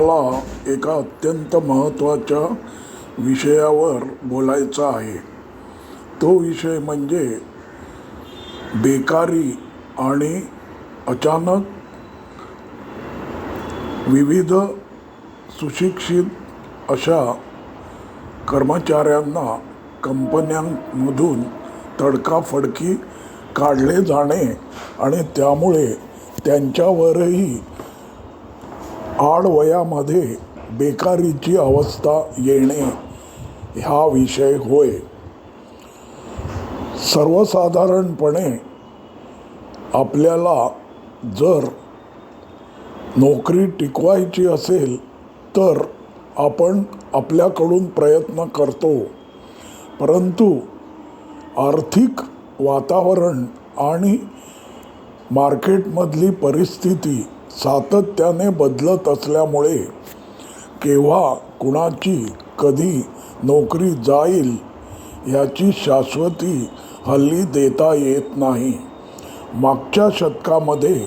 मला एका अत्यंत महत्त्वाच्या विषयावर बोलायचं आहे. तो विषय म्हणजे बेकारी आणि अचानक विविध सुशिक्षित अशा कर्मचाऱ्यांना कंपन्यांमधून तडकाफडकी काढले जाणे आणि त्यामुळे त्यांच्यावरही आडवयामध्ये बेकारीची अवस्था येणे हा विषय होय. सर्वसाधारणपणे आपल्याला जर नोकरी टिकवायची असेल तर आपण आपल्याकडून प्रयत्न करतो. परंतु आर्थिक वातावरण आणि मार्केटमधली परिस्थिती सातत्याने बदलत असल्यामुळे केव्हा कुणाची कधी नोकरी जाईल याची शाश्वती हल्ली देता येत नाही. मागच्या शतकामध्ये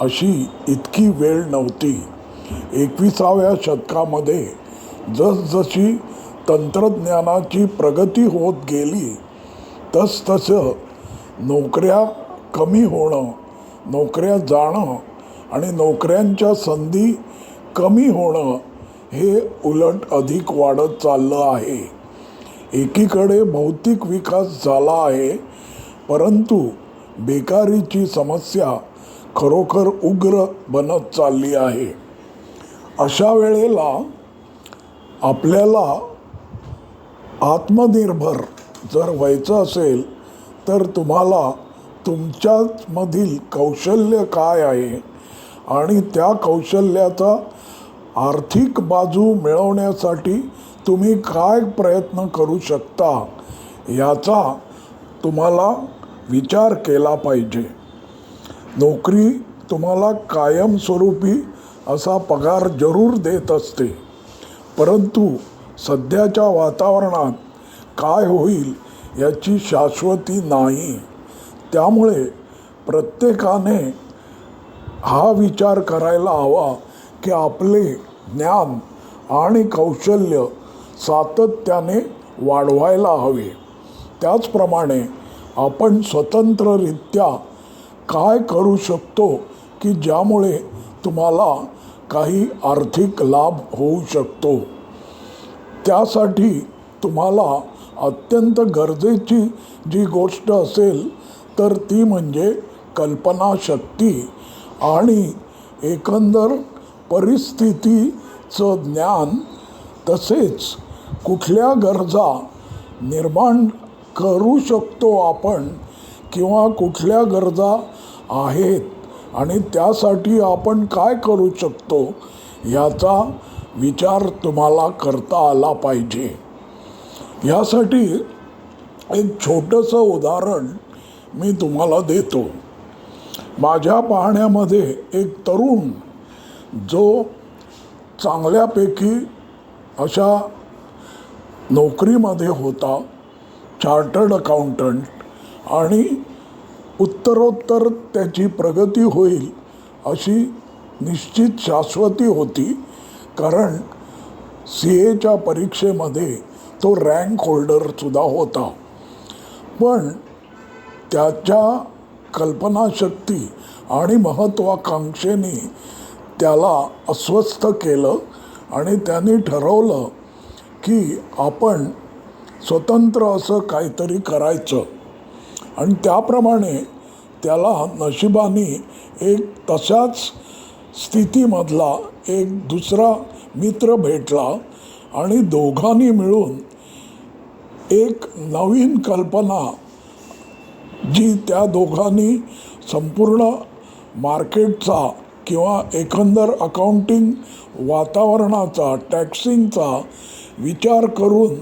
अशी इतकी वेळ नव्हती. एकविसाव्या शतकामध्ये जसजशी तंत्रज्ञानाची प्रगती होत गेली तसतसं नोकऱ्या कमी होणं नोकऱ्या जाणं आणि नोकऱ्यांच्या संधी कमी होणं हे उलट अधिक वाढत चाललं आहे. एकीकडे भौतिक विकास झाला आहे परंतु बेकारीची समस्या खरोखर उग्र बनत चालली आहे. अशा वेळेला आपल्याला आत्मनिर्भर जर व्हायचं असेल तर तुम्हाला तुमच्यामधील कौशल्य काय आहे? आणि त्या कौशल्याचा आर्थिक बाजू मिळवण्यासाठी तुम्ही काय प्रयत्न करू शकता याचा तुम्हाला विचार केला पाहिजे. नोकरी तुम्हाला कायमस्वरूपी असा पगार जरूर देत असते. परंतु सध्याच्या वातावरणात काय होईल याची शाश्वती नाही. त्यामुळे प्रत्येकाने हा विचार करायला हवा की आपले ज्ञान आणि कौशल्य सातत्याने वाढवायला हवे. त्याचप्रमाणे आपण स्वतंत्ररित्या काय करू शकतो की ज्यामुळे तुम्हाला काही आर्थिक लाभ होऊ शकतो? त्यासाठी तुम्हाला अत्यंत गरजेची जी गोष्ट असेल तर ती म्हणजे कल्पनाशक्ती. आणि एकंदर परिस्थितीचं ज्ञान तसेच कुठल्या गरजा निर्माण करू शकतो आपण किंवा कुठल्या गरजा आहेत आणि त्यासाठी आपण काय करू शकतो याचा विचार तुम्हाला करता आला पाहिजे. यासाठी एक छोटंसं उदाहरण मी तुम्हाला देतो. माझ्या पाहण्यामध्ये एक तरुण जो चांगल्यापैकी अशा नोकरीमध्ये होता चार्टर्ड अकाउंटंट आणि उत्तरोत्तर त्याची प्रगती होईल अशी निश्चित शाश्वती होती कारण सी एच्या परीक्षेमध्ये तो रँक होल्डरसुद्धा होता. पण त्याच्या कल्पनाशक्ती आणि महत्त्वाकांक्षेने त्याला अस्वस्थ केलं आणि त्यांनी ठरवलं की आपण स्वतंत्र असं काहीतरी करायचं. आणि त्याप्रमाणे त्याला नशिबाने एक तशाच स्थितीमधला एक दुसरा मित्र भेटला आणि दोघांनी मिळून एक नवीन कल्पना जी त्या दोघांनी संपूर्ण मार्केटचा किंवा एकंदर अकाउंटिंग वातावरणाचा टॅक्सिंगचा विचार करून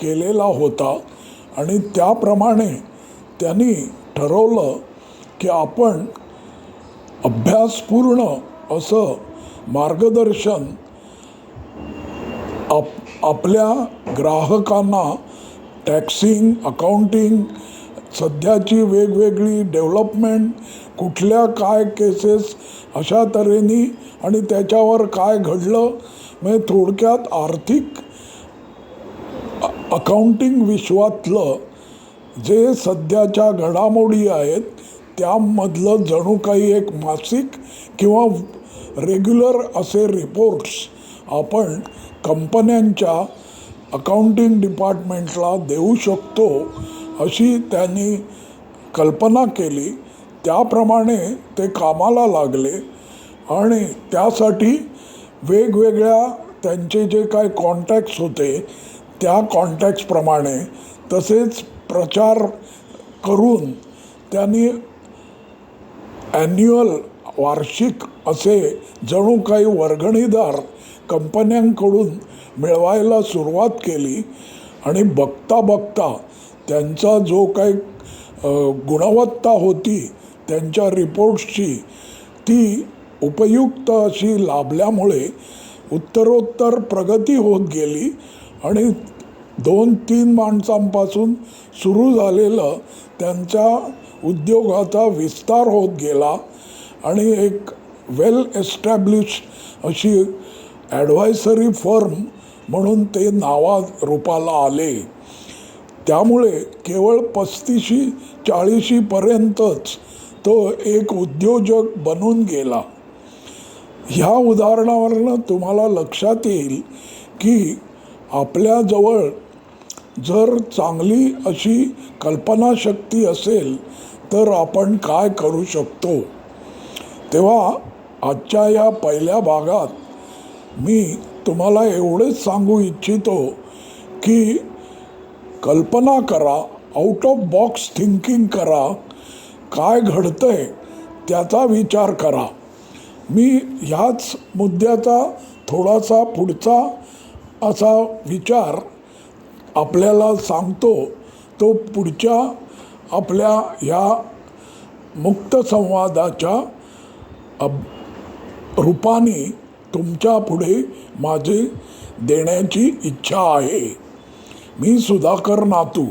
केलेला होता. आणि त्याप्रमाणे त्यांनी ठरवलं की आपण अभ्यासपूर्ण असं मार्गदर्शन आप आपल्या ग्राहकांना टॅक्सिंग अकाउंटिंग सध्याची वेगवेगळी डेव्हलपमेंट कुठल्या काय केसेस अशा तऱ्हेने आणि त्याच्यावर काय घडलं म्हणजे थोडक्यात आर्थिक अकाउंटिंग विश्वातलं जे सध्याच्या घडामोडी आहेत त्यामधलं जणू काही एक मासिक किंवा रेग्युलर असे रिपोर्ट्स आपण कंपन्यांच्या अकाउंटिंग डिपार्टमेंटला देऊ शकतो. अशी त्यांनी कल्पना केली. त्याप्रमाणे ते कामाला लागले आणि त्यासाठी वेगवेगळ्या त्यांचे जे काय कॉन्टॅक्ट्स होते त्या कॉन्टॅक्ट्सप्रमाणे तसेच प्रचार करून त्यांनी ॲन्युअल वार्षिक असे जणू काही वर्गणीदार कंपन्यांकडून मिळवायला सुरुवात केली आणि बघता बघता त्यांचा जो काही गुणवत्ता होती त्यांच्या रिपोर्ट्सची ती उपयुक्त अशी लाभल्यामुळे उत्तरोत्तर प्रगती होत गेली आणि दोन तीन माणसांपासून सुरू झालेलं त्यांच्या उद्योगाचा विस्तार होत गेला आणि एक वेल एस्टॅब्लिश अशी ॲडवायसरी फर्म म्हणून ते नावा रूपाला आले. त्यामुळे केवळ पस्तीशी चाळीशीपर्यंतच तो एक उद्योजक बनून गेला. ह्या उदाहरणावरनं तुम्हाला लक्षात येईल की आपल्याजवळ जर चांगली अशी कल्पनाशक्ती असेल तर आपण काय करू शकतो? तेव्हा आजच्या या पहिल्या भागात मी तुम्हाला एवढेच सांगू इच्छितो की कल्पना करा आउट ऑफ बॉक्स थिंकिंग करा काय घडतंय त्याचा विचार करा. मी ह्याच मुद्द्याचा थोडासा पुढचा असा विचार आपल्याला सांगतो तो पुढच्या आपल्या ह्या मुक्त संवादाच्या अब रूपाने तुमच्यापुढे माझे देण्याची इच्छा आहे. मी सुधाकर नातू